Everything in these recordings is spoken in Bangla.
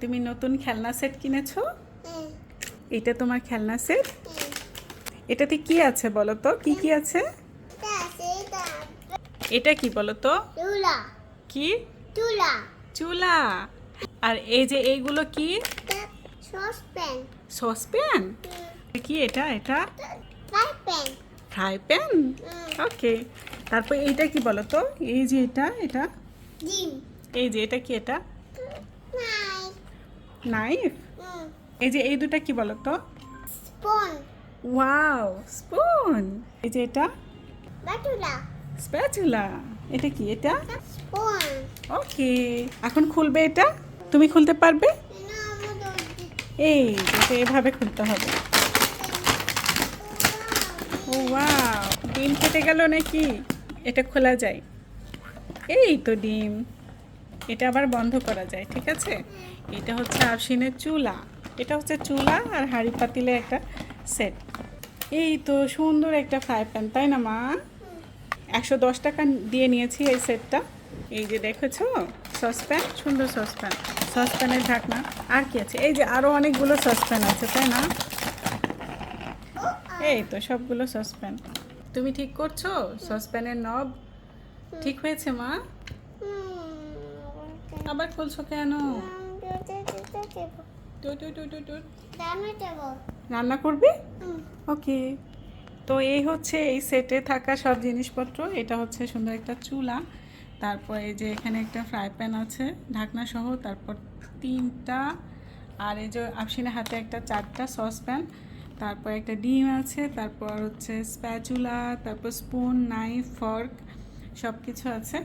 তুমি নতুন খেলনা সেট কিনেছো? এটা তোমার খেলনা সেট? এটাতে কি আছে বলো তো কি কি আছে? এটা কি বলো তো কি? তুলা চুলা। আর এই যে এইগুলো কি? সসপ্যান। সসপ্যান? কি এটা এটা? Fry pan. ওকে। তারপর এইটা কি বলো তো এই যে এটা এটা? এই যে এটা কি এটা? নাইফ এই যে এই দুটা কি বলো তো স্পুন ওয়াও স্পুন এই যে এটা? বাটুলা স্প্যাচুলা এটা কি এটা? স্পুন ওকে এখন খুলবে এটা? তুমি খুলতে পারবে? এই এটা এভাবে খুলতে হবে। ও ওয়াও ডিম কেটে গেল নাকি? এটা খোলা যায়। এই তো ডিম। এটা আবার বন্ধ করা যায়, ঠিক আছে? এটা হচ্ছে আরশিনের চুলা। এটা হচ্ছে চুলা আর হাঁড়ি পাতিলে একটা সেট এই তো সুন্দর একটা ফ্রাই প্যান তাই না মা? একশো দশ টাকা দিয়ে নিয়েছি এই সেটটা এই যে দেখেছ? সসপ্যান সুন্দর সসপ্যান সসপ্যানের ঢাকনা। আর কি আছে? এই যে আরও অনেকগুলো সসপ্যান আছে, তাই না? এই তো সবগুলো সসপ্যান তুমি ঠিক করছ? সসপ্যানের নব ঠিক হয়েছে মা? আবার খুলছো কেন। রান্না করবি। ওকে। তো এই হচ্ছে এই সেটে থাকা সব জিনিসপত্র। এটা হচ্ছে সুন্দর একটা চুলা। তারপর এই যে এখানে একটা ফ্রাই প্যান আছে ঢাকনা সহ। তারপর তিনটা। আর এই যে আফসিনের হাতে একটা চারটা সসপ্যান তারপর একটা ডিম আছে তারপর হচ্ছে স্প্যাচুলা তারপর স্পুন নাইফ ফর্ক সব কিছু আছে।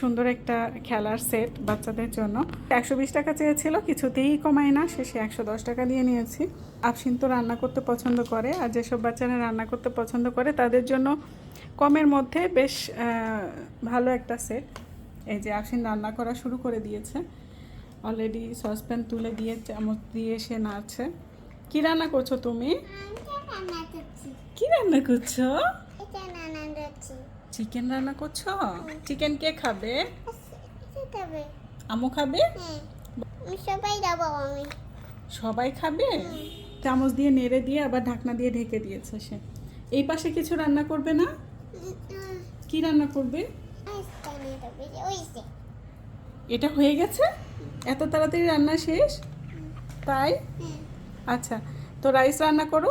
সুন্দর একটা খেলার সেট বাচ্চাদের জন্য। একশো বিশ টাকা চেয়েছিল কিছুতেই কমায় না। শেষে একশো দশ টাকা দিয়ে নিয়েছি। আফসিন তো রান্না করতে পছন্দ করে আর যেসব বাচ্চারা রান্না করতে পছন্দ করে তাদের জন্য কমের মধ্যে বেশ ভালো একটা সেট। এই যে আফসিন রান্না করা শুরু করে দিয়েছে। অলরেডি সসপ্যান তুলে দিয়ে চামচ দিয়ে সে নাড়ছে। কি রান্না করছ তুমি? কি রান্না করছ? চিকেন রান্না করছ? চিকেন কে খাবে? আমু খাবে? সবাই যাব আমি। সবাই খাবে? চামচ দিয়ে নেড়ে দিয়ে আবার ঢাকনা দিয়ে ঢেকে দিয়েছে সে। এই পাশে কিছু রান্না করবে না? কি রান্না করবে? এটা হয়ে গেছে? এত তাড়াতাড়ি রান্না শেষ? তাই? আচ্ছা তো রাইস রান্না করো।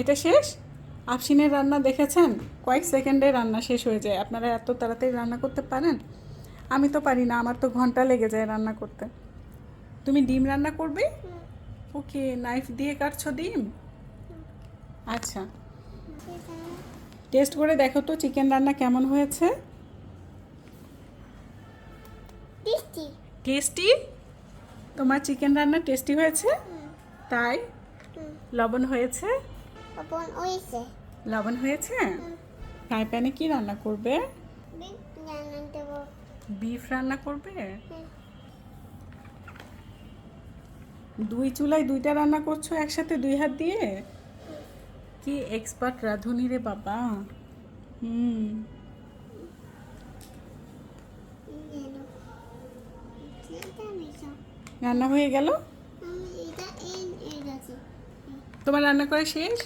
এটা শেষ? আফসিনের রান্না দেখেছেন? কয়েক সেকেন্ডে রান্না শেষ হয়ে যায়। আপনারা এত তাড়াতাড়ি রান্না করতে পারেন? আমি তো পারি না আমার তো ঘণ্টা লেগে যায় রান্না করতে। তুমি ডিম রান্না করবে? ওকে নাইফ দিয়ে কাটছো ডিম? আচ্ছা। টেস্ট করে দেখো তো চিকেন রান্না কেমন হয়েছে? টেস্টি তোমার চিকেন রান্না টেস্টি হয়েছে? তাই? লবণ হয়েছে? লবণ হয়েছে। ফ্রাই প্যানে কি রান্না করবে? বিফ রান্না করবে? দুই চুলায় দুইটা রান্না করছ একসাথে দুই হাত দিয়ে? কি এক্সপার্ট রাঁধুনি রে বাবা। হুম। রান্না হয়ে গেল? তোমার রান্না করা শেষ?